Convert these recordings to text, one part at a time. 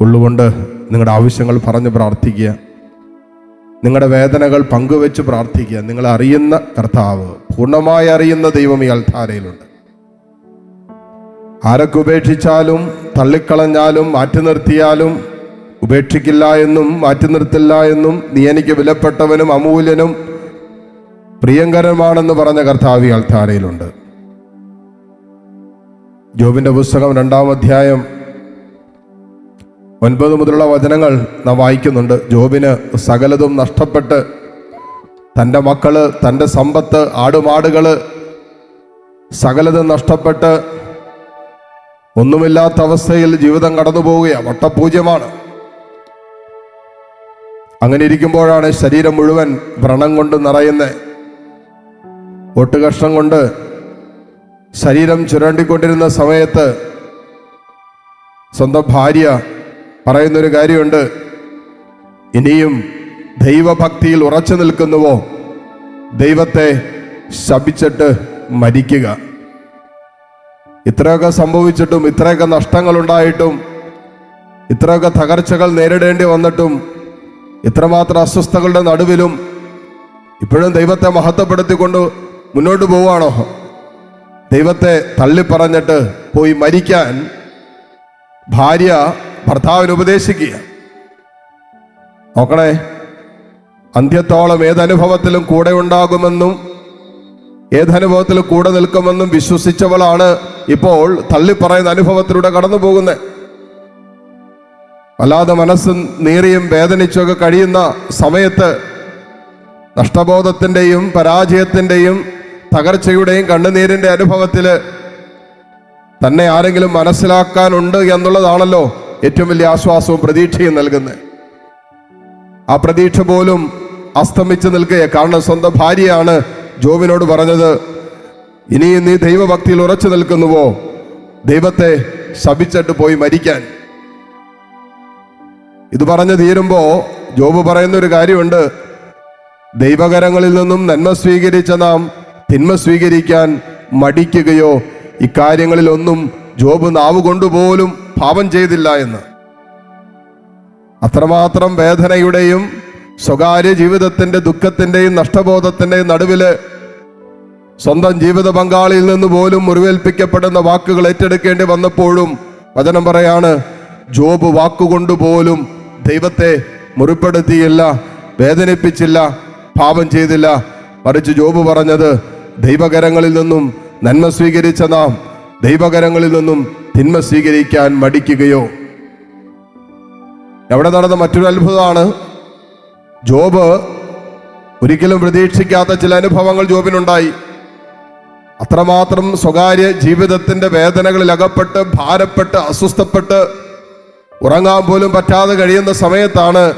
ഉള്ളുകൊണ്ട് നിങ്ങളുടെ ആവശ്യങ്ങൾ പറഞ്ഞ് പ്രാർത്ഥിക്കുക. നിങ്ങളുടെ വേദനകൾ പങ്കുവെച്ച് പ്രാർത്ഥിക്കുക. നിങ്ങൾ അറിയുന്ന കർത്താവ് പൂർണമായി അറിയുന്ന ദൈവം ഈ അൽത്താരയിലുണ്ട്. ആരൊക്കെ ഉപേക്ഷിച്ചാലും തള്ളിക്കളഞ്ഞാലും മാറ്റി നിർത്തിയാലും ഉപേക്ഷിക്കില്ല എന്നും മാറ്റി നിർത്തില്ല എന്നും നീ എനിക്ക് വിലപ്പെട്ടവനും അമൂല്യനും പ്രിയങ്കരമാണെന്ന് പറഞ്ഞ കർത്താവ് ഈ അൽത്താരയിലുണ്ട്. ജോബിന്റെ പുസ്തകം രണ്ടാം അധ്യായം ഒൻപത് മുതലുള്ള വചനങ്ങൾ നാം വായിക്കുന്നുണ്ട്. ജോബിന് സകലതും നഷ്ടപ്പെട്ട് തന്റെ മക്കൾ തന്റെ സമ്പത്ത് ആടുമാടുകൾ സകലതും നഷ്ടപ്പെട്ട് ഒന്നുമില്ലാത്ത അവസ്ഥയിൽ ജീവിതം കടന്നു പോവുകയാണ്. വട്ടപൂജ്യമാണ്. അങ്ങനെ ഇരിക്കുമ്പോഴാണ് ശരീരം മുഴുവൻ വ്രണം കൊണ്ട് നിറയുന്ന. ഒട്ടുകഷ്ണം കൊണ്ട് ശരീരം ചുരണ്ടിക്കൊണ്ടിരുന്ന സമയത്ത് സ്വന്തം ഭാര്യ പറയുന്നൊരു കാര്യമുണ്ട്. ഇനിയും ദൈവഭക്തിയിൽ ഉറച്ചു നിൽക്കുന്നുവോ? ദൈവത്തെ ശപിച്ചിട്ട് മരിക്കുക. ഇത്രയൊക്കെ സംഭവിച്ചിട്ടും ഇത്രയൊക്കെ നഷ്ടങ്ങൾ ഉണ്ടായിട്ടും ഇത്രയൊക്കെ തകർച്ചകൾ നേരിടേണ്ടി വന്നിട്ടും ഇത്രമാത്രം അസ്വസ്ഥകളുടെ നടുവിലും ഇപ്പോഴും ദൈവത്തെ മഹത്വപ്പെടുത്തിക്കൊണ്ട് മുന്നോട്ട് പോവാണോ ദൈവത്തെ തള്ളിപ്പറഞ്ഞിട്ട് പോയി മരിക്കാൻ ഭാര്യ ഭർത്താവിന് ഉപദേശിക്കുക. നോക്കണേ. അന്ത്യത്തോളം ഏതനുഭവത്തിലും കൂടെ ഉണ്ടാകുമെന്നും ഏതനുഭവത്തിലും കൂടെ നിൽക്കുമെന്നും വിശ്വസിച്ചവളാണ് ഇപ്പോൾ തള്ളിപ്പറയുന്ന അനുഭവത്തിലൂടെ കടന്നു പോകുന്നത് വല്ലാതെ മനസ്സ് നീറിയും വേദനിച്ചൊക്കെ കഴിയുന്ന സമയത്ത് നഷ്ടബോധത്തിന്റെയും പരാജയത്തിന്റെയും തകർച്ചയുടെയും കണ്ണുനീരിന്റെ അനുഭവത്തിൽ തന്നെ ആരെങ്കിലും മനസ്സിലാക്കാനുണ്ട് എന്നുള്ളതാണല്ലോ ഏറ്റവും വലിയ ആശ്വാസവും പ്രതീക്ഷയും നൽകുന്നത് ആ പ്രതീക്ഷ പോലും അസ്തമിച്ച് നിൽക്കുക കാരണം സ്വന്തം ഭാര്യയാണ് ജോബിനോട് പറഞ്ഞത് ഇനിയും നീ ദൈവഭക്തിയിൽ ഉറച്ചു നിൽക്കുന്നുവോ? ദൈവത്തെ ശപിച്ചിട്ട് പോയി മരിക്കാൻ. ഇത് പറഞ്ഞു തീരുമ്പോ ജോബ് പറയുന്ന ഒരു കാര്യമുണ്ട്. ദൈവകരങ്ങളിൽ നിന്നും നന്മ സ്വീകരിച്ച നാം തിന്മ സ്വീകരിക്കാൻ മടിക്കുകയോ ഇക്കാര്യങ്ങളിലൊന്നും ജോബ് നാവ് കൊണ്ടുപോലും പാപം ചെയ്തില്ല എന്ന്. അത്രമാത്രം വേദനയുടെയും സ്വകാര്യ ജീവിതത്തിന്റെ ദുഃഖത്തിന്റെയും നഷ്ടബോധത്തിന്റെയും നടുവിൽ സ്വന്തം ജീവിത പങ്കാളിയിൽ നിന്ന് പോലും മുറിവേൽപ്പിക്കപ്പെടുന്ന വാക്കുകൾ ഏറ്റെടുക്കേണ്ടി വന്നപ്പോഴും വചനം പറയാണ് ജോബ് വാക്കുകൊണ്ട് പോലും ദൈവത്തെ മുറിപ്പെടുത്തിയില്ല വേദനിപ്പിച്ചില്ല പാപം ചെയ്തില്ല. മറിച്ച് ജോബ് പറഞ്ഞത് ദൈവകരങ്ങളിൽ നിന്നും നന്മ സ്വീകരിച്ച നാം ദൈവകരങ്ങളിൽ നിന്നും തിന്മ സ്വീകരിക്കാൻ മടിക്കുകയോ. എവിടെ നടന്ന മറ്റൊരു അത്ഭുതമാണ്. ജോബ് ഒരിക്കലും പ്രതീക്ഷിക്കാത്ത ചില അനുഭവങ്ങൾ ജോബിനുണ്ടായി. അത്രമാത്രം സ്വകാര്യ ജീവിതത്തിന്റെ വേദനകളിൽ അകപ്പെട്ട് ഭാരപ്പെട്ട് അസ്വസ്ഥപ്പെട്ട് ഉറങ്ങാൻ പോലും പറ്റാതെ കഴിയുന്ന സമയത്താണ്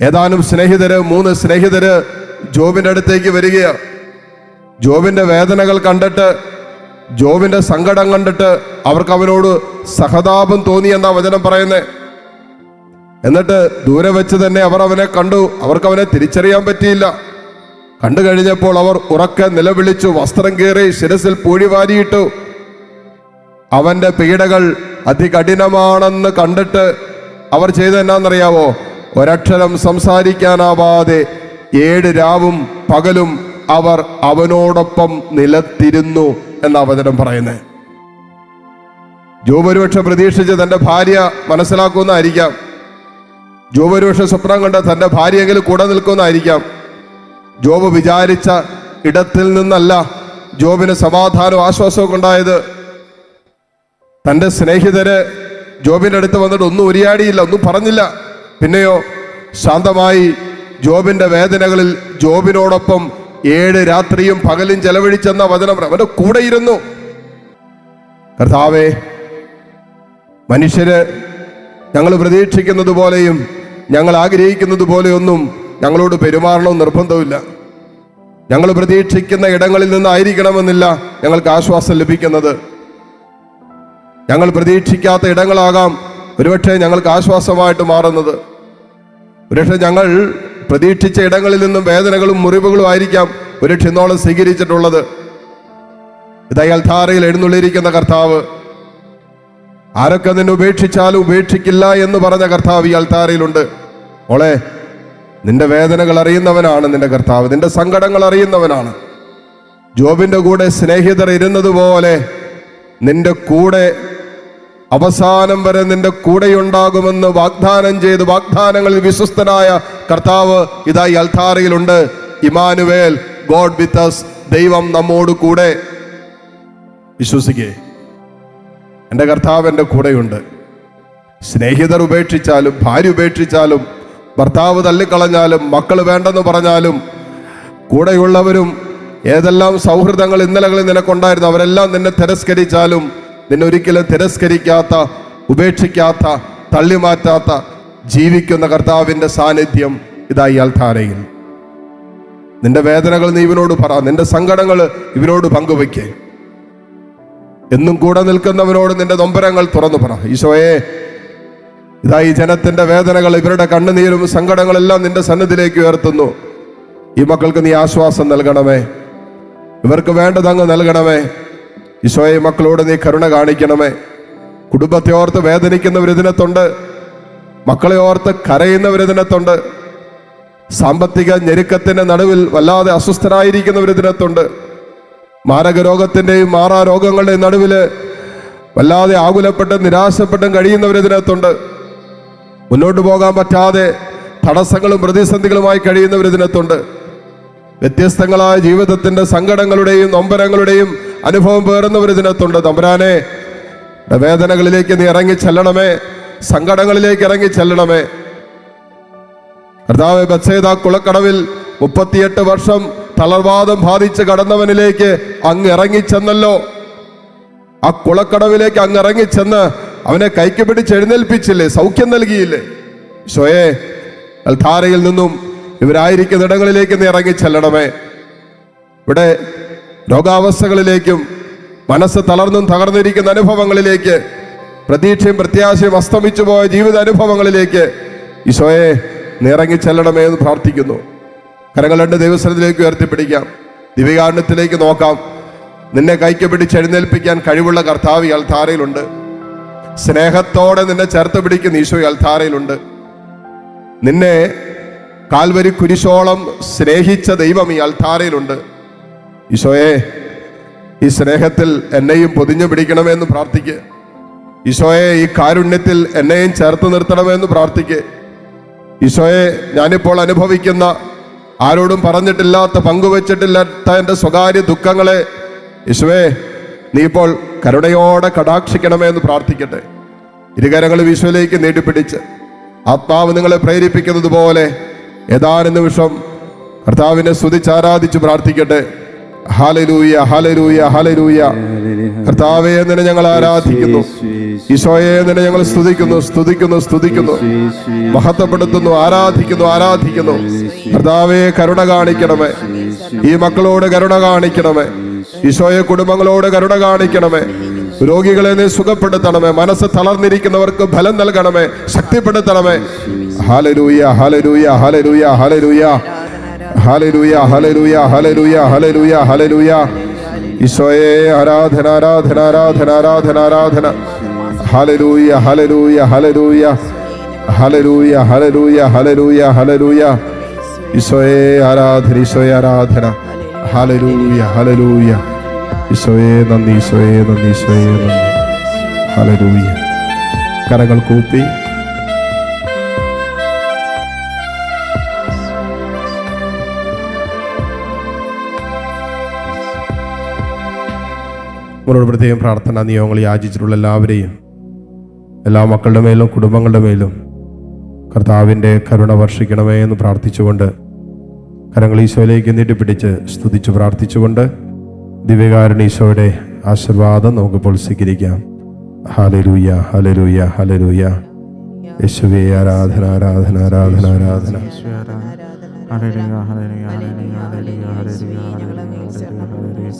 ഏതാനും സ്നേഹിതര് മൂന്ന് സ്നേഹിതര് ജോബിന്റെ അടുത്തേക്ക് വരികയാണ്. ജോബിന്റെ വേദനകൾ കണ്ടിട്ട് ജോബിന്റെ സങ്കടം കണ്ടിട്ട് അവർക്ക് അവനോട് സഹതാപം തോന്നി എന്നാ വചനം പറയുന്നത് എന്നിട്ട് ദൂരെ വെച്ച് തന്നെ അവർ അവനെ കണ്ടു. അവർക്ക് അവനെ തിരിച്ചറിയാൻ പറ്റിയില്ല. കണ്ടു കഴിഞ്ഞപ്പോൾ അവർ ഉറക്കെ നിലവിളിച്ചു വസ്ത്രം കീറി ശിരസിൽ പൂഴി വാരിയിട്ടു. അവന്റെ പീഡകൾ അതികഠിനമാണെന്ന് കണ്ടിട്ട് അവർ ചെയ്ത എന്നാന്നറിയാവോ? ഒരക്ഷരം സംസാരിക്കാനാവാതെ ഏഴ് രാവും പകലും അവർ അവനോടൊപ്പം നിലത്തിരുന്നു. എന്ന വചനം പറയുന്നത് ജോബ് പ്രതീക്ഷിച്ച് തന്റെ ഭാര്യ മനസ്സിലാക്കുന്നതായിരിക്കാം. ജോബ് സ്വപ്നം കണ്ട തന്റെ ഭാര്യയെങ്കിലും കൂടെ നിൽക്കുന്നതായിരിക്കാം. ജോബ് വിചാരിച്ച ഇടത്തിൽ നിന്നല്ല ജോബിന് സമാധാനവും ആശ്വാസവും ഉണ്ടായത്. തന്റെ സ്നേഹിതര് ജോബിന്റെ അടുത്ത് വന്നിട്ട് ഒന്നും ഉരിയാടിയില്ല ഒന്നും പറഞ്ഞില്ല. പിന്നെയോ ശാന്തമായി ജോബിന്റെ വേദനകളിൽ ജോബിനോടൊപ്പം ഏഴ് രാത്രിയും പകലും ചെലവഴിച്ചെന്ന വചനം അവന്റെ കൂടെയിരുന്നു കർത്താവേ മനുഷ്യര് ഞങ്ങൾ പ്രതീക്ഷിക്കുന്നത് പോലെയും ഞങ്ങൾ ആഗ്രഹിക്കുന്നത് പോലെയൊന്നും ഞങ്ങളോട് പെരുമാറണമെന്ന് നിർബന്ധമില്ല ഞങ്ങൾ പ്രതീക്ഷിക്കുന്ന ഇടങ്ങളിൽ നിന്നായിരിക്കണമെന്നില്ല ഞങ്ങൾക്ക് ആശ്വാസം ലഭിക്കുന്നത്. ഞങ്ങൾ പ്രതീക്ഷിക്കാത്ത ഇടങ്ങളാകാം ഒരുപക്ഷെ ഞങ്ങൾക്ക് ആശ്വാസമായിട്ട് മാറുന്നത്. ഒരുപക്ഷെ ഞങ്ങൾ പ്രതീക്ഷിച്ച ഇടങ്ങളിൽ നിന്നും വേദനകളും മുറിവുകളും ആയിരിക്കാം ഒരു ക്ഷിന്നോളം സ്വീകരിച്ചിട്ടുള്ളത്. ഇതയാൽ ധാരയിൽ എഴുന്നള്ളിയിരിക്കുന്ന കർത്താവ് ആരൊക്കെ നിന്നെ ഉപേക്ഷിച്ചാലും ഉപേക്ഷിക്കില്ല എന്ന് പറഞ്ഞ കർത്താവ് ഈ അൽത്താരയിലുണ്ട്. മോളെ നിന്റെ വേദനകൾ അറിയുന്നവനാണ് നിന്റെ കർത്താവ് നിന്റെ സങ്കടങ്ങൾ അറിയുന്നവനാണ്. ജോബിന്റെ കൂടെ സ്നേഹിതർ ഇരുന്നതുപോലെ നിന്റെ കൂടെ അവസാനം വരെ നിന്റെ കൂടെയുണ്ടാകുമെന്ന് വാഗ്ദാനം ചെയ്ത് വാഗ്ദാനങ്ങളിൽ വിശ്വസ്തനായ കർത്താവ് ഇതായി അൽത്താറയിലുണ്ട് ഇമാനുവേൽ ഗോഡ് വിത്ത് അസ് ദൈവം നമ്മോട് കൂടെ. വിശ്വസിക്കേ എന്റെ കർത്താവ് എന്റെ കൂടെയുണ്ട്. സ്നേഹിതർ ഉപേക്ഷിച്ചാലും ഭാര്യ ഉപേക്ഷിച്ചാലും ഭർത്താവ് തള്ളിക്കളഞ്ഞാലും മക്കൾ വേണ്ടെന്ന് പറഞ്ഞാലും കൂടെയുള്ളവരും ഏതെല്ലാം സൗഹൃദങ്ങൾ ഇന്നലകളിൽ നിനക്കുണ്ടായിരുന്നു അവരെല്ലാം നിന്നെ തിരസ്കരിച്ചാലും നിന്നെ ഒരിക്കലും തിരസ്കരിക്കാത്ത ഉപേക്ഷിക്കാത്ത തള്ളിമാറ്റാത്ത ജീവിക്കുന്ന കർത്താവിന്റെ സാന്നിധ്യം ഇതായി അൽത്താരയിൽ. നിന്റെ വേദനകൾ നീ ഇവനോട് പറ നിന്റെ സങ്കടങ്ങൾ ഇവനോട് പങ്കുവയ്ക്കേ. എന്നും കൂടെ നിൽക്കുന്നവനോട് നിന്റെ നൊമ്പരങ്ങൾ തുറന്നു പറ. ഈശോയെ ഇതാ ഈ ജനത്തിന്റെ വേദനകൾ ഇവരുടെ കണ്ണുനീരും സങ്കടങ്ങളെല്ലാം നിന്റെ സന്നിധിയിലേക്ക് ഉയർത്തുന്നു. ഈ മക്കൾക്ക് നീ ആശ്വാസം നൽകണമേ. ഇവർക്ക് വേണ്ടതങ്ങ് നൽകണമേ. ഈശോയെ മക്കളോട് നീ കരുണ കാണിക്കണമേ. കുടുംബത്തെ ഓർത്ത് വേദനിക്കുന്നവർ മക്കളെ ഓർത്ത് കരയുന്നവർ സാമ്പത്തിക ഞെരുക്കത്തിന്റെ നടുവിൽ വല്ലാതെ അസ്വസ്ഥരായിരിക്കുന്നവർ ഇതിനകത്തുണ്ട്. മാരകരോഗത്തിന്റെയും മാറാ രോഗങ്ങളുടെയും നടുവിൽ വല്ലാതെ ആകുലപ്പെട്ടും നിരാശപ്പെട്ടും കഴിയുന്നവർ ഇതിനകത്തുണ്ട്. മുന്നോട്ട് പോകാൻ പറ്റാതെ തടസ്സങ്ങളും പ്രതിസന്ധികളുമായി കഴിയുന്നവർ ഇതിനകത്തുണ്ട്. വ്യത്യസ്തങ്ങളായ ജീവിതത്തിന്റെ സങ്കടങ്ങളുടെയും നൊമ്പരങ്ങളുടെയും അനുഭവം പേറുന്നവർ ഇതിനകത്തുണ്ട് തമ്പുരാനെ വേദനകളിലേക്ക് നീ ഇറങ്ങി ചെല്ലണമേ സങ്കടങ്ങളിലേക്ക് ഇറങ്ങി ചെല്ലണമേ. കർത്താവ് ബച്ചേത കുളക്കടവിൽ മുപ്പത്തിയെട്ട് വർഷം തളർവാദം ബാധിച്ച് കടന്നവനിലേക്ക് അങ്ങ് ഇറങ്ങിച്ചെന്നല്ലോ. ആ കുളക്കടവിലേക്ക് അങ്ങ് ഇറങ്ങിച്ചെന്ന് അവനെ കൈക്ക് പിടിച്ച് എഴുന്നേൽപ്പിച്ചില്ലേ സൗഖ്യം നൽകിയില്ലേ? ഷോയെ അൽധാരയിൽ നിന്നും ഇവരായിരിക്കുന്ന ഇടങ്ങളിലേക്ക് നീ ഇറങ്ങിച്ചെല്ലണമേ. ഇവിടെ രോഗാവസ്ഥകളിലേക്കും മനസ്സ് തളർന്നും തകർന്നിരിക്കുന്ന അനുഭവങ്ങളിലേക്ക് പ്രതീക്ഷയും പ്രത്യാശയും അസ്തമിച്ചു പോയ ജീവിത അനുഭവങ്ങളിലേക്ക് ഈശോയെ നിറങ്ങി ചെല്ലണമേ എന്ന് പ്രാർത്ഥിക്കുന്നു. കരങ്ങൾ രണ്ട് ദൈവസ്ഥലത്തിലേക്ക് ഉയർത്തിപ്പിടിക്കാം. ദിവ്യകാരണത്തിലേക്ക് നോക്കാം. നിന്നെ കൈക്ക് പിടിച്ച് എഴുന്നേൽപ്പിക്കാൻ കഴിവുള്ള കർത്താവ് അൽത്താരയിലുണ്ട്. സ്നേഹത്തോടെ നിന്നെ ചേർത്ത് പിടിക്കുന്ന ഈശോ അൽത്താരയിലുണ്ട്. നിന്നെ കാൽവരി കുരിശോളം സ്നേഹിച്ച ദൈവം ഈ അൽത്താരയിലുണ്ട്. ഈശോയെ ഈ സ്നേഹത്തിൽ എന്നെയും പൊതിഞ്ഞു പിടിക്കണമെന്ന് പ്രാർത്ഥിക്കുക ഈശോയെ ഈ കാരുണ്യത്തിൽ എന്നെയും ചേർത്ത് നിർത്തണമെന്ന് പ്രാർത്ഥിക്കുക ഈശോയെ ഞാനിപ്പോൾ അനുഭവിക്കുന്ന ആരോടും പറഞ്ഞിട്ടില്ലാത്ത പങ്കുവച്ചിട്ടില്ലാത്ത എന്റെ സ്വകാര്യ ദുഃഖങ്ങളെ ഈശോയെ നീ ഇപ്പോൾ കരുണയോടെ കടാക്ഷിക്കണമേ എന്ന് പ്രാർത്ഥിക്കട്ടെ. ഇരുകരങ്ങളും ഈശോയിലേക്ക് നീട്ടിപ്പിടിച്ച് ആത്മാവ് നിങ്ങളെ പ്രേരിപ്പിക്കുന്നത് പോലെ ഏതാനും നിമിഷം കർത്താവിനെ സ്തുതിച്ചാരാധിച്ച് പ്രാർത്ഥിക്കട്ടെ. ഹാലലൂയ ഹാലരൂയ ഹാലരൂയ കർത്താവേ നിന്നെ ഞങ്ങൾ ആരാധിക്കുന്നു. ഈശോയെ നിന്നെ ഞങ്ങൾ സ്തുതിക്കുന്നു സ്തുതിക്കുന്നു സ്തുതിക്കുന്നു. മഹത്വപ്പെടുത്തുന്നു ആരാധിക്കുന്നു ആരാധിക്കുന്നു. കർത്താവേ കരുണ കാണിക്കണമേ. ഈ മക്കളോട് കരുണ കാണിക്കണമേ. ഈശോയെ കുടുംബങ്ങളോട് കരുണ കാണിക്കണമേ. രോഗികളെ നീ സുഖപ്പെടുത്തണമേ. മനസ്സ് തളർന്നിരിക്കുന്നവർക്ക് ഫലം നൽകണമേ. ശക്തിപ്പെടുത്തണമേ. Hallelujah hallelujah hallelujah hallelujah. Hallelujah ആരാധന ആരാധന ആരാധന ആരാധന ആരാധന. Hallelujah hallelujah hallelujah hallelujah hallelujah hallelujah hallelujah ആരാധന ഈശോയെ ആരാധന. ഹാലലൂയ ഹാലലൂയ ഈശോയെ നന്ദി ഈശോയെ നന്ദി ഈശോയെ നന്ദി. ഹാലലൂയ കരങ്ങൾ കൂപ്പി. നമ്മളോട് പ്രത്യേകം പ്രാർത്ഥന നിയമങ്ങൾ യാചിച്ചിട്ടുള്ള എല്ലാവരെയും എല്ലാ മക്കളുടെ മേലും കുടുംബങ്ങളുടെ മേലും കർത്താവിന്റെ കരുണ വർഷിക്കണമേ എന്ന് പ്രാർത്ഥിച്ചുകൊണ്ട് കരങ്ങൾ ഈശോയിലേക്ക് നീട്ടിപ്പിടിച്ച് സ്തുതിച്ച് പ്രാർത്ഥിച്ചുകൊണ്ട് ദിവ്യകാരുണ ഈശോയുടെ ആശീർവാദം നമുക്കിപ്പോൾ സ്വീകരിക്കാം. ഹലരൂയ ഹലരൂയ ഹലരൂയ യേശുവേ ആരാധന ആരാധന ആരാധന ആരാധന. ഹല്ലേലൂയ.